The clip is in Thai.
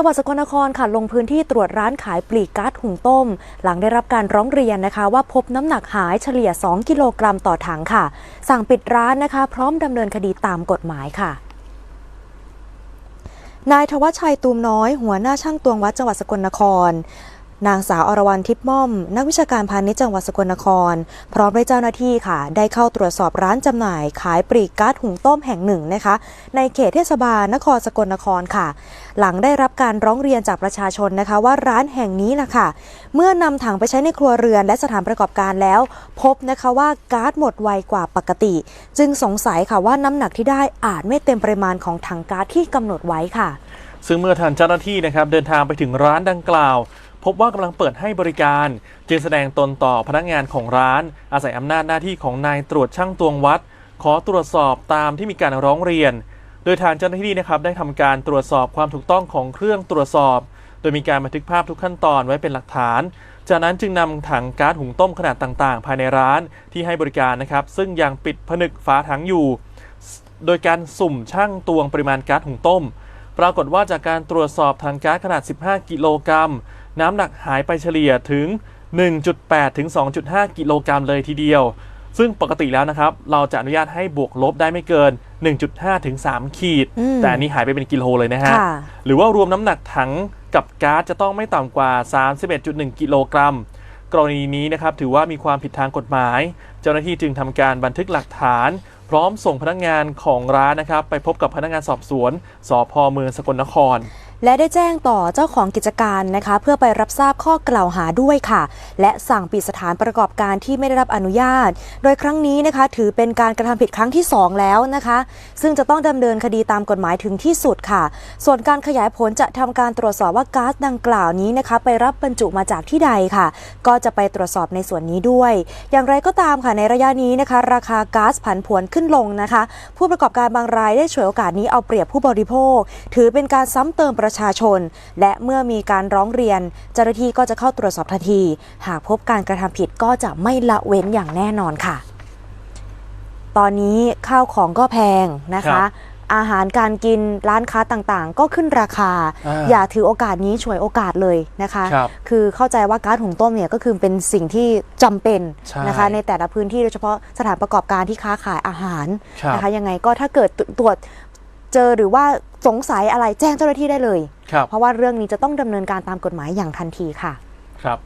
จังหวัดสกลนครค่ะลงพื้นที่ตรวจร้านขายปลีกก๊าซหุงต้ม หลังได้รับการร้องเรียนนะคะ ว่าพบน้ำหนักหายเฉลี่ย 2 กิโลกรัมต่อถังค่ะ สั่งปิดร้านนะคะ พร้อมดำเนินคดีตามกฎหมายค่ะนายทวชชัยตูมน้อย หัวหน้าช่างตวงวัดจังหวัดสกลนคร นางสาวอรวรรณทิพย์ม่อม นักวิชาการพาณิชย์จังหวัดสกลนคร พร้อมด้วยเจ้าหน้าที่ค่ะ ได้เข้าตรวจสอบร้านจำหน่าย ขายปลีกก๊าซหุงต้มแห่งหนึ่งนะคะ ในเขตเทศบาลนครสกลนครค่ะ หลังได้รับการร้องเรียนจากประชาชนนะคะ ว่าร้านแห่งนี้ล่ะคะเมื่อนำถังไปใช้ในครัวเรือนและสถานประกอบการแล้ว พบนะคะว่าก๊าซหมดไวกว่าปกติ จึงสงสัยค่ะว่าน้ำหนักที่ได้อาจไม่เต็มปริมาณของถังก๊าซที่กำหนดไว้ค่ะ ซึ่งเมื่อทางเจ้าหน้าที่นะครับเดินทางไปถึงร้านดังกล่าว พบว่ากำลังเปิดให้บริการ จึงแสดงตนต่อพนักงานของร้าน อาศัยอำนาจหน้าที่ของนายตรวจช่างตวงวัด ขอตรวจสอบตามที่มีการร้องเรียน โดยทางเจ้าหน้าที่นะครับได้ทำการตรวจสอบความถูกต้องของเครื่องตรวจสอบ โดยมีการบันทึกภาพทุกขั้นตอนไว้เป็นหลักฐาน จากนั้นจึงนำถังก๊าซหุงต้มขนาดต่างๆ ภายในร้านที่ให้บริการนะครับซึ่งยังปิดผนึกฝาถังอยู่ โดยการสุ่มช่างตวงปริมาณก๊าซหุงต้ม ปรากฏว่าจากการตรวจสอบถังก๊าซขนาด 15 กิโลกรัม น้ำหนักหายไปเฉลี่ยถึง 1.8 ถึง 2.5 กิโลกรัมเลยทีเดียว ซึ่งปกติแล้วนะครับ เราจะอนุญาตให้บวกลบได้ไม่เกิน 1.5 ถึง 3 ขีดอืมแต่อันนี้หายไปเป็นกิโลเลยนะฮะค่ะหรือว่ารวมน้ำหนักถังกับก๊าซจะต้องไม่ต่ำกว่า 31.1 กิโลกรัม กรณีนี้นะครับถือว่ามีความผิดทางกฎหมาย เจ้าหน้าที่จึงทำการบันทึกหลักฐาน พร้อมส่งพนักงานของร้านนะครับ ไปพบกับพนักงานสอบสวนสพเมืองสกลนคร และได้แจ้งต่อเจ้าของกิจการนะคะ เพื่อไปรับทราบข้อกล่าวหาด้วยค่ะ และสั่งปิดสถานประกอบการที่ไม่ได้รับอนุญาต โดยครั้งนี้นะคะ ถือเป็นการกระทำผิดครั้งที่ 2 แล้วนะคะ ซึ่งจะต้องดำเนินคดีตามกฎหมายถึงที่สุดค่ะ ส่วนการขยายผลจะทำการตรวจสอบว่าก๊าซดังกล่าวนี้นะคะ ไปรับบรรจุมาจากที่ใดค่ะ ก็จะไปตรวจสอบในส่วนนี้ด้วย อย่างไรก็ตามค่ะในระยะนี้นะคะ ราคาก๊าซผันผวนขึ้นลงนะคะ ผู้ประกอบการบางรายได้ฉวยโอกาสนี้เอาเปรียบผู้บริโภค ถือเป็นการซ้ำเติมประชาชน และเมื่อมีการร้องเรียน เจ้าหน้าที่ก็จะเข้าตรวจสอบทันที หากพบการกระทำผิดก็จะไม่ละเว้นอย่างแน่นอนค่ะ ตอนนี้ข้าวของก็แพงนะครัคะบอาหารการกินร้านค้าต่างๆ ก็ขึ้นราคาอ่าอย่าถือโอกาสนี้ฉวยโอกาสเลยนะคะครับคือเข้าใจว่าก๊าซหุงต้มเนี่ยก็คือเป็นสิ่งที่จำเป็นใช่นะคะในแต่ละพื้นที่โดยเฉพาะสถานประกอบการที่ค้าขายอาหารครับนะคะยังไงก็ถ้าเกิดตรวจ เจอหรือว่าสงสัยอะไรแจ้งเจ้าหน้าที่ได้เลย ครับเพราะว่าเรื่องนี้จะต้องดำเนินการตามกฎหมายอย่างทันทีค่ะ ครับ